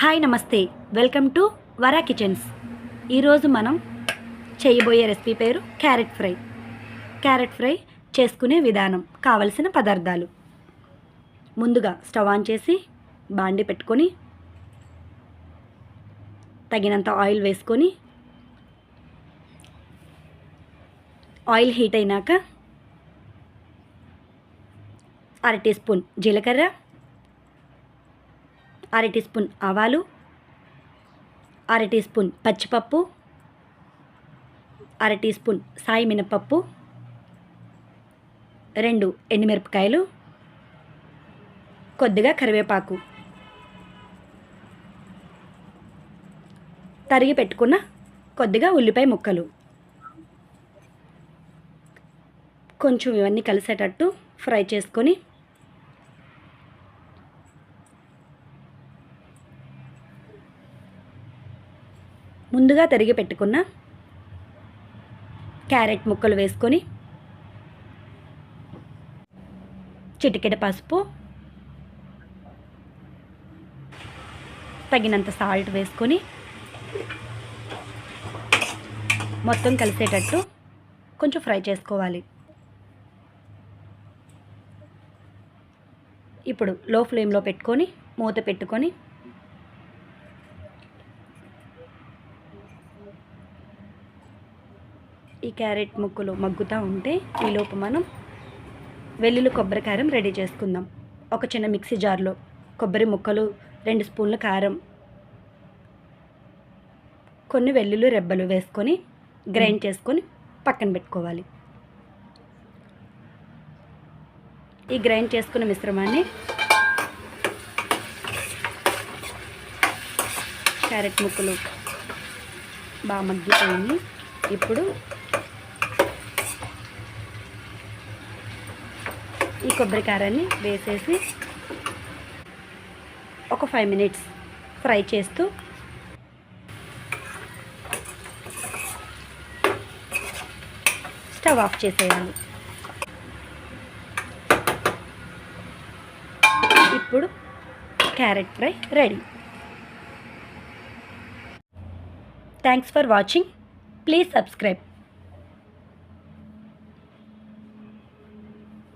Hi నమస్తే. Welcome to Vara kitchens. ఈరోజు మనం చేయబోయే రెసిపీ పేరు క్యారెట్ ఫ్రై. క్యారెట్ ఫ్రై చేసుకునే విధానం కావలసిన పదార్థాలు. ముందుగా స్టవ్ ఆన్ చేసి బాండి పెట్టుకొని తగినంత ఆయిల్ వేసుకొని ఆయిల్ హీట్ అయినాక అర టీ స్పూన్ జీలకర్ర అర టీ స్పూన్ ఆవాలు అర టీ స్పూన్ పచ్చిపప్పు అర టీ స్పూన్ సాయి మినపప్పు రెండు ఎండుమిరపకాయలు కొద్దిగా కరివేపాకు. తరిగి పెట్టుకున్న కొద్దిగా ఉల్లిపాయ ముక్కలు. కొంచెం ఇవన్నీ కలిసేటట్టు ఫ్రై చేసుకొని ముందుగా తరిగి పెట్టుకున్న క్యారెట్ ముక్కలు వేసుకొని చిటికెడ పసుపు తగినంత సాల్ట్ వేసుకొని మొత్తం కలిసేటట్టు కొంచెం ఫ్రై చేసుకోవాలి. ఇప్పుడు లో ఫ్లేమ్లో పెట్టుకొని మూత పెట్టుకొని ఈ క్యారెట్ ముక్కలు మగ్గుతూ ఉంటే ఈలోపు మనం వెల్లుల్లి కొబ్బరి కారం రెడీ చేసుకుందాం. ఒక చిన్న మిక్సీ జార్లో కొబ్బరి ముక్కలు రెండు స్పూన్ల కారం కొన్ని వెల్లుల్లి రెబ్బలు వేసుకొని గ్రైండ్ చేసుకొని పక్కన పెట్టుకోవాలి. ఈ గ్రైండ్ చేసుకున్న మిశ్రమాన్ని క్యారెట్ ముక్కలు బాగా మగ్గిపోయింది. ఇప్పుడు ఈ కొబ్బరికారాన్ని వేసేసి ఒక ఫైవ్ మినిట్స్ ఫ్రై చేస్తూ స్టవ్ ఆఫ్ చేసేయాలి. ఇప్పుడు carrot fry ready. Thanks for watching please subscribe